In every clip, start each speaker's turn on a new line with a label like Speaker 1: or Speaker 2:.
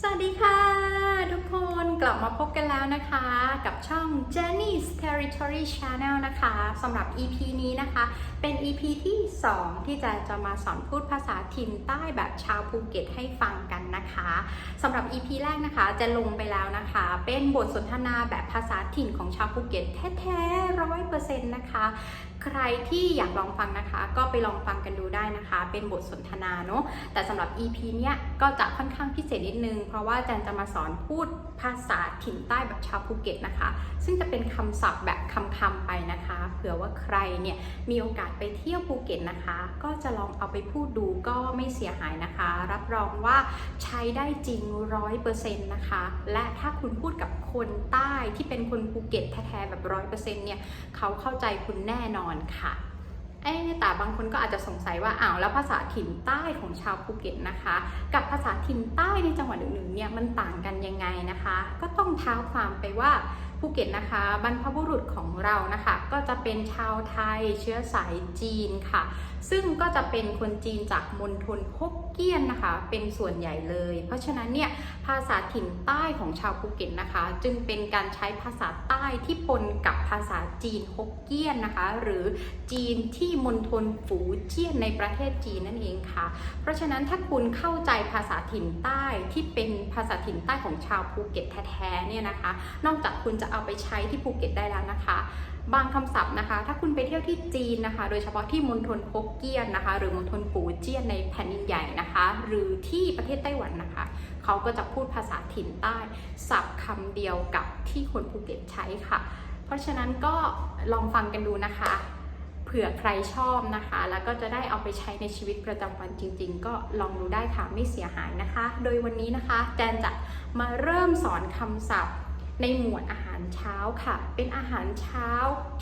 Speaker 1: สวัสดีค่ะ ทุกคนกลับมาพบกันแล้วนะคะ กับช่อง Jenny's Territory Channel นะคะสำหรับ EP นี้นะคะ เป็น EP ที่ 2 ที่จะจะมาสอนพูดภาษาถิ่นใต้แบบชาวภูเก็ตให้ฟังกันนะคะสำหรับ EP แรกนะคะจะลงไปแล้วนะคะ เป็นบทสนทนาแบบภาษาถิ่นของชาวภูเก็ตแท้ๆร้อยเปอร์เซ็นต์นะคะ ใครที่อยากลองฟังนะคะ ก็ไปลองฟังกันดูได้นะคะ เป็นบทสนทนาเนาะแต่สำหรับ EP เนี้ยก็จะค่อนข้างพิเศษนิดนึง เพราะว่าแจนจะมาสอนพูดภาษาถิ่นใต้แบบชาวภูเก็ตนะคะ ซึ่งจะเป็นคำศัพท์แบบคำๆไปนะคะ เผื่อว่าใครเนี่ยมีโอกาสไปเที่ยวภูเก็ตนะคะ ก็จะลองเอาไปพูดดูก็ไม่เสียหายนะคะ รับรองว่าใช้ได้จริงร้อยเปอร์เซ็นต์นะคะ และถ้าคุณพูดกับคนใต้ที่เป็นคนภูเก็ตแท้ๆแบบร้อยเปอร์เซ็นต์เนี่ยเขาเข้าใจคุณแน่นอนค่ะเอ๊ะแต่บางคนก็อาจจะสงสัยว่าอ้าวแล้วภาษาถิ่นใต้ของชาวภูเก็ตนะคะ กับภาษาถิ่นใต้ในจังหวัดอื่นๆเนี่ยมันต่างกันยังไงนะคะ ก็ต้องเท้าความไปว่า ภูเก็ตนะคะ บรรพบุรุษของเรานะคะ ก็จะเป็นชาวไทยเชื้อสายจีนค่ะ ซึ่งก็จะเป็นคนจีนจากมณฑลฮกเกี้ยนนะคะ เป็นส่วนใหญ่เลย เพราะฉะนั้นเนี่ยภาษาถิ่นใต้ของชาวภูเก็ตนะคะ จึงเป็นการใช้ภาษาใต้ที่ปนกับภาษาจีนฮกเกี้ยนนะคะ หรือจีนที่มณฑลฝูเจี้ยนในประเทศจีนนั่นเองค่ะ เพราะฉะนั้นถ้าคุณเข้าใจภาษาถิ่นใต้ที่เป็นภาษาถิ่นใต้ของชาวภูเก็ตแท้ๆเนี่ยนะคะ นอกจากคุณจะจะเอาไปใช้ที่ภูเก็ตได้แล้วนะคะ บางคำศัพท์นะคะ ถ้าคุณไปเที่ยวที่จีนนะคะ โดยเฉพาะที่มณฑลฮกเกี้ยนนะคะ หรือมณฑลปูเจี้ยนในแผ่นดินใหญ่นะคะ หรือที่ประเทศไต้หวันนะคะ เขาก็จะพูดภาษาถิ่นใต้ ศัพท์คำเดียวกับที่คนภูเก็ตใช้ค่ะ เพราะฉะนั้นก็ลองฟังกันดูนะคะเผื่อใครชอบนะคะ แล้วก็จะได้เอาไปใช้ในชีวิตประจำวันจริง ๆ ก็ลองดูได้ค่ะไม่เสียหายนะคะ โดยวันนี้นะคะแจนจะมาเริ่มสอนคำศัพท์ ในหมวดอาหารเช้าค่ะ เป็นอาหารเช้า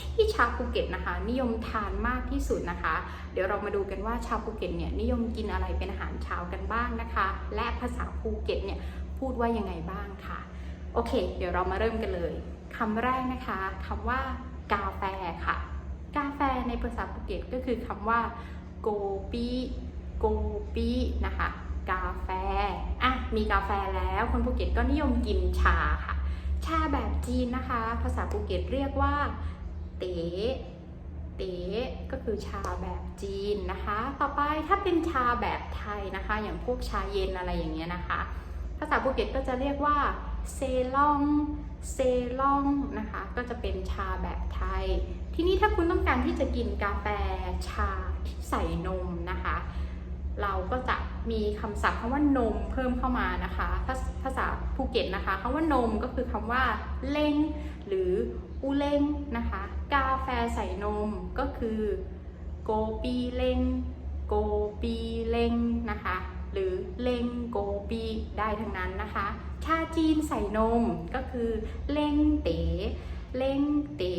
Speaker 1: ที่ชาวภูเก็ตนะคะ นิยมทานมากที่สุดนะคะ เดี๋ยวเรามาดูกันว่าชาวภูเก็ตเนี่ยนิยมกินอะไรเป็นอาหารเช้ากันบ้างนะคะ และภาษาภูเก็ตเนี่ยพูดว่ายังไงบ้างค่ะ โอเค เดี๋ยวเรามาเริ่มกันเลยคำแรกนะคะคำว่ากาแฟค่ะ กาแฟในภาษาภูเก็ตก็คือคำว่าโกปีโกปีนะคะ กาแฟอะมีกาแฟแล้วคนภูเก็ตก็นิยมกินชาค่ะ ชาแบบจีนนะคะ ภาษาภูเก็ตเรียกว่า เต๋เต๋ก็คือชาแบบจีนนะคะ ต่อไปถ้าเป็นชาแบบไทยนะคะ อย่างพวกชาเย็นอะไรอย่างเงี้ยนะคะ ภาษาภูเก็ตก็จะเรียกว่าเซลองเซลองนะคะ ก็จะเป็นชาแบบไทย ทีนี้ถ้าคุณต้องการที่จะกินกาแฟชาที่ใส่นมนะคะ เราก็จะ มีคำศัพท์คำว่านมเพิ่มเข้ามานะคะภาภาษาภูเก็ตนะคะคำว่านมก็คือคำว่าเล้งหรืออูเล้งนะคะ กาแฟใส่นมก็คือโกปีเล้งโกปีเล้งนะคะ หรือเล้งโกปีได้ทั้งนั้นนะคะ ชาจีนใส่นมก็คือเล้งเต๋เล้งเต๋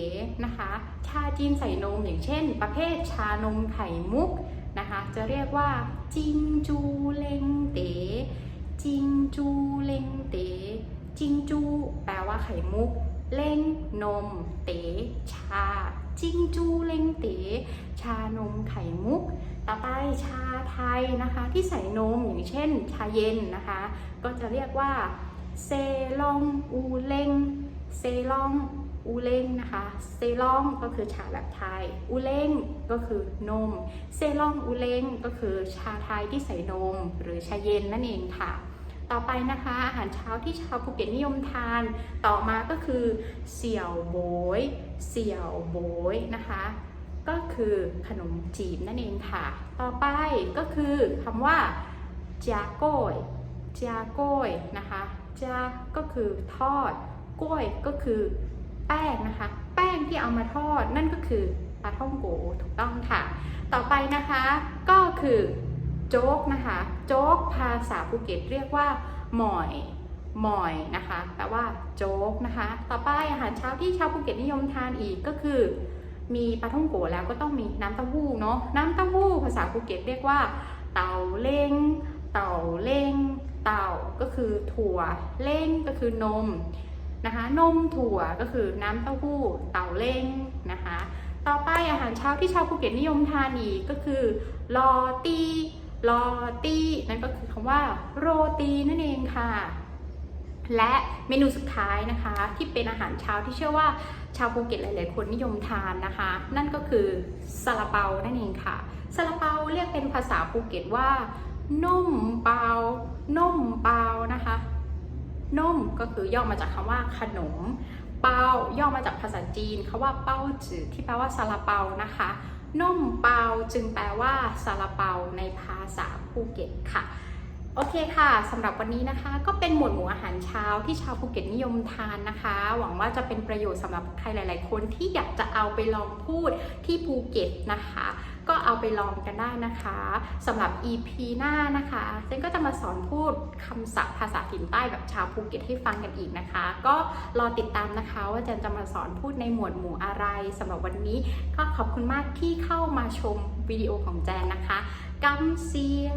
Speaker 1: นะคะ ชาจีนใส่นมอย่างเช่น ประเภทชานมไข่มุก นะคะ จะเรียกว่าจิงจูเลงเต๋จิงจูเลงเต๋จิงจูแปลว่าไข่มุก เล้งนม เต๋ชา จิงจูเลงเต๋ชานมไข่มุก ต่อไปชาไทยนะคะ ที่ใส่นมอย่างเช่น ชาเย็นนะคะ ก็จะเรียกว่าเซลองอูเลงเซลอง อูเล้งนะคะ เซลองก็คือชาแบบไทย อูเล้งก็คือนม เซลองอูเล้งก็คือชาไทยที่ใส่นม หรือชาเย็นนั่นเองค่ะ ต่อไปนะคะ อาหารเช้าที่ชาวภูเก็ตนิยมทาน ต่อมาก็คือเสี่ยวโบย เสี่ยวโบยนะคะ ก็คือขนมจีบนั่นเองค่ะ ต่อไปก็คือคำว่าจาโก้ยจาโก้ยนะคะจาก็คือทอด กล้วยก็คือ แป้งนะคะ แป้งที่เอามาทอดนั่นก็คือปลาท่องโกถูกต้องค่ะ ต่อไปนะคะก็คือโจ๊กนะคะ โจ๊กภาษาภูเก็ตเรียกว่าหมอยหมอยนะคะแปลว่าโจ๊กนะคะ ต่อไปอาหารเช้าที่ชาวภูเก็ตนิยมทานอีกก็คือ มีปลาท่องโกแล้วก็ต้องมีน้ำเต้าหู้เนาะน้ำเต้าหู้ภาษาภูเก็ตเรียกว่า เต่าเล้งเต่าเล้งเต่าก็คือถั่วเล้งก็คือนม นะคะ นมถั่วก็คือน้ำเต้าหู้ เต่าเล้งนะคะ ต่อไปอาหารเช้าที่ชาวภูเก็ตนิยมทานอีกก็คือลอตีลอตีนั่นก็คือคำว่าโรตีนั่นเองค่ะ และเมนูสุดท้ายนะคะ ที่เป็นอาหารเช้าที่เชื่อว่าชาวภูเก็ตหลาย ๆ คนนิยมทานนะคะ นั่นก็คือซาลาเปานั่นเองค่ะซาลาเปาเรียกเป็นภาษาภูเก็ตว่านุ่มเปานุ่มเปานะคะ นุ่มก็คือย่อมาจากคำว่าขนม เปาย่อมาจากภาษาจีนคาว่าเป้าจือที่แปลว่าซาลาเปานะคะนุ่มเปาจึงแปลว่าซาลาเปาในภาษาภูเก็ตค่ะโอเคค่ะสำหรับวันนี้นะคะ ก็เป็นหมวดหมู่อาหารเช้าที่ชาวภูเก็ตนิยมทานนะคะ หวังว่าจะเป็นประโยชน์สำหรับใครหลาย ๆ คนที่อยากจะเอาไปลองพูดที่ภูเก็ตนะคะ ก็เอาไปลองกันได้นะคะสำหรับ EP หน้านะคะเจนก็จะมาสอนพูดคำศัพท์ภาษาถิ่นใต้แบบชาวภูเก็ตให้ฟังกันอีกนะคะ ก็รอติดตามนะคะ ว่าเจนจะมาสอนพูดในหมวดหมู่อะไรสำหรับวันนี้ ก็ขอบคุณมากที่เข้ามาชมวิดีโอของแจนนะคะกัมเซีย